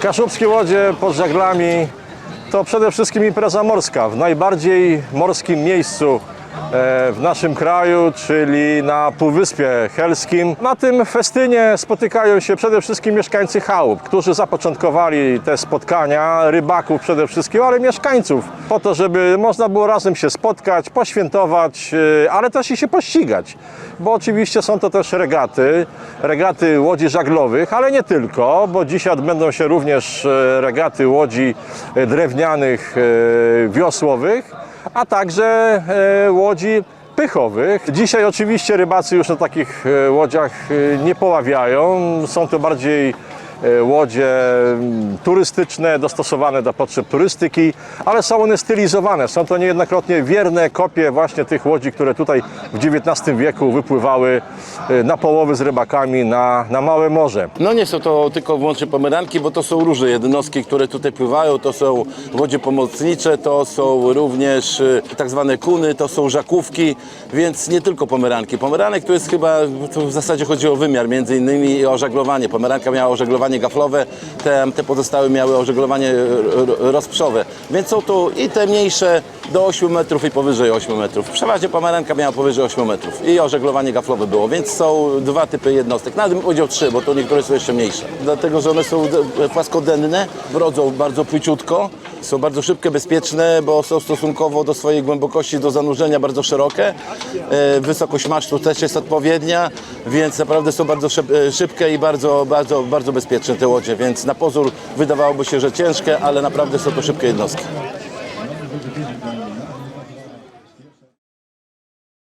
Kaszubskie łodzie pod żaglami to przede wszystkim impreza morska w najbardziej morskim miejscu w naszym kraju, czyli na Półwyspie Helskim. Na tym festynie spotykają się przede wszystkim mieszkańcy chałup, którzy zapoczątkowali te spotkania, rybaków przede wszystkim, ale mieszkańców, po to, żeby można było razem się spotkać, poświętować, e, ale też i się pościgać, bo oczywiście są to też regaty, regaty łodzi żaglowych, ale nie tylko, bo dzisiaj odbędą się również e, regaty łodzi e, drewnianych, e, wiosłowych, a także e, łodzi pychowych. Dzisiaj oczywiście rybacy już na takich e, łodziach e, nie poławiają, są to bardziej łodzie mm, turystyczne, dostosowane do potrzeb turystyki, ale są one stylizowane. Są to niejednokrotnie wierne kopie właśnie tych łodzi, które tutaj w XIX wieku wypływały e, na połowy z rybakami na, na Małe Morze. No nie są to tylko wyłącznie pomeranki, bo to są różne jednostki, które tutaj pływają. To są łodzie pomocnicze, to są również y, tak zwane kuny, to są żakówki, więc nie tylko pomeranki. Pomeranek to jest chyba, to w zasadzie chodzi o wymiar, między innymi o żaglowanie. Pomeranka miała gaflowe, te, te pozostałe miały ożeglowanie r- rozprzowe. Więc są to i te mniejsze do 8 metrów i powyżej 8 metrów. Przeważnie pomeranka miała powyżej 8 metrów i ożeglowanie gaflowe było, więc są dwa typy jednostek. Nawet bym powiedział trzy, bo to niektóre są jeszcze mniejsze. Dlatego, że one są płaskodenne, brodzą bardzo płyciutko, są bardzo szybkie, bezpieczne, bo są stosunkowo do swojej głębokości, do zanurzenia bardzo szerokie. E, Wysokość masztu też jest odpowiednia, więc naprawdę są bardzo e, szybkie i bardzo, bardzo, bardzo bezpieczne powietrze te łodzie, więc na pozór wydawałoby się, że ciężkie, ale naprawdę są to szybkie jednostki.